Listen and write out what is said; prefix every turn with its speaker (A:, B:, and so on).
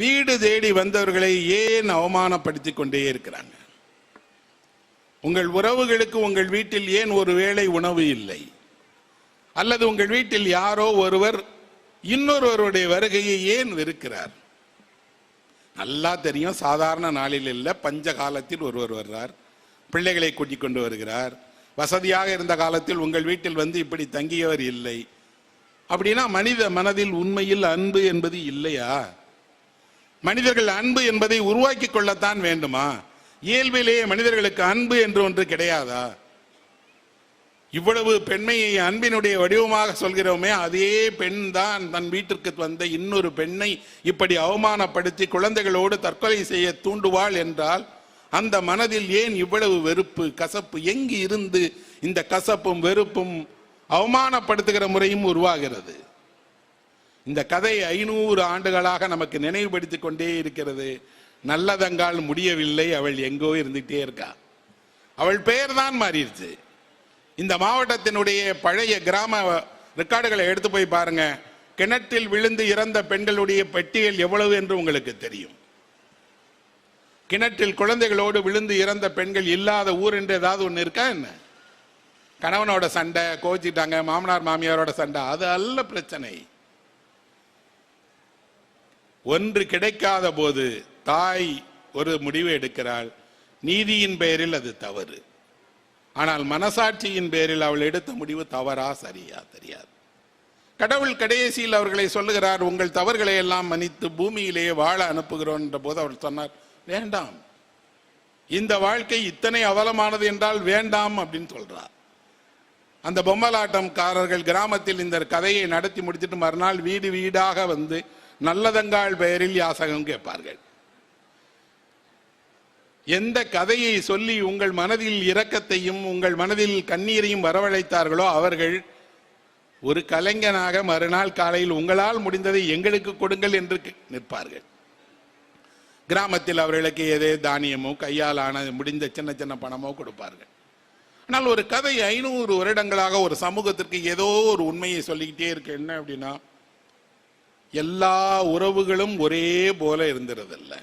A: வீடு தேடி வந்தவர்களை ஏன் அவமானப்படுத்தி கொண்டே இருக்கிறாங்க? உங்கள் உறவுகளுக்கு உங்கள் வீட்டில் ஏன் ஒரு வேளை உணவு இல்லை? அல்லது உங்கள் வீட்டில் யாரோ ஒருவர் இன்னொருவருடைய வருகையை ஏன் வெறுக்கிறார்? நல்லா தெரியும் சாதாரண நாளில் இல்லை பஞ்ச காலத்தில் ஒருவர் வர்றார் பிள்ளைகளை கூட்டிக் கொண்டு வருகிறார் வசதியாக இருந்த காலத்தில் உங்கள் வீட்டில் வந்து இப்படி தங்கியவர் இல்லை. அப்படின்னா மனித மனதில் உண்மையில் அன்பு என்பது இல்லையா? மனிதர்கள் அன்பு என்பதை உருவாக்கி கொள்ளத்தான் வேண்டுமா? இயல்பிலேயே மனிதர்களுக்கு அன்பு என்று ஒன்று கிடையாதா? இவ்வளவு பெண்மையை அன்பினுடைய வடிவமாக சொல்கிறோமே அதே பெண் தான் தன் வீட்டிற்கு வந்த இன்னொரு பெண்ணை இப்படி அவமானப்படுத்தி குழந்தைகளோடு தற்கொலை செய்ய தூண்டுவாள் என்றால் அந்த மனதில் ஏன் இவ்வளவு வெறுப்பு கசப்பு? எங்கு இருந்து இந்த கசப்பும் வெறுப்பும் அவமானப்படுத்துகிற முறையும் உருவாகிறது? இந்த கதை ஐநூறு ஆண்டுகளாக நமக்கு நினைவுபடுத்திக் கொண்டே இருக்கிறது. நல்லதங்கால் முடியவில்லை அவள் எங்கோ இருந்துகிட்டே இருக்கா. அவள் பெயர் தான் மாறிடுச்சு. இந்த மாவட்டத்தினுடைய பழைய கிராம ரெக்கார்டுகளை எடுத்து போய் பாருங்க. கிணற்றில் விழுந்து இறந்த பெண்களுடைய பெட்டிகள் எவ்வளவு என்று உங்களுக்கு தெரியும். கிணற்றில் குழந்தைகளோடு விழுந்து இறந்த பெண்கள் இல்லாத ஊர் என்று ஏதாவது ஒன்று இருக்கா என்ன? கணவனோட சண்டை கோச்சிட்டாங்க மாமனார் மாமியாரோட சண்டை அது அல்ல பிரச்சனை. ஒன்று கிடைக்காத போது தாய் ஒரு முடிவு எடுக்கிறாள். நீதியின் பெயரில் அது தவறு. ஆனால் மனசாட்சியின் பேரில் அவள் எடுத்த முடிவு தவறா சரியா தெரியாது. கடவுள் கடைசியில் அவர்களை சொல்லுகிறார் உங்கள் தவறுகளை எல்லாம் மன்னித்து பூமியிலேயே வாழ அனுப்புகிறோம் என்ற போது அவர் சொன்னார் வேண்டாம். இந்த வாழ்க்கை இத்தனை அவலமானது என்றால் வேண்டாம் அப்படின்னு சொல்றார். அந்த பொம்மலாட்டம்காரர்கள் கிராமத்தில் இந்த கதையை நடத்தி முடிச்சிட்டு மறுநாள் வீடு வீடாக வந்து நல்லதங்காள் பெயரில் யாசகம் கேட்பார்கள். எந்த கதையை சொல்லி உங்கள் மனதில் இரக்கத்தையும் உங்கள் மனதில் கண்ணீரையும் வரவழைத்தார்களோ அவர்கள் ஒரு கலைஞனாக மறுநாள் காலையில் உங்களால் முடிந்ததை எங்களுக்கு கொடுங்கள் என்று நிற்பார்கள். கிராமத்தில் அவர்களுக்கு ஏதே தானியமோ கையால் ஆன முடிந்த சின்ன சின்ன பணமோ கொடுப்பார்கள். ஆனால் ஒரு கதை ஐநூறு வருடங்களாக ஒரு சமூகத்திற்கு ஏதோ ஒரு உண்மையை சொல்லிக்கிட்டே இருக்கு. என்ன அப்படின்னா எல்லா உறவுகளும் ஒரே போல இருந்துறதில்லை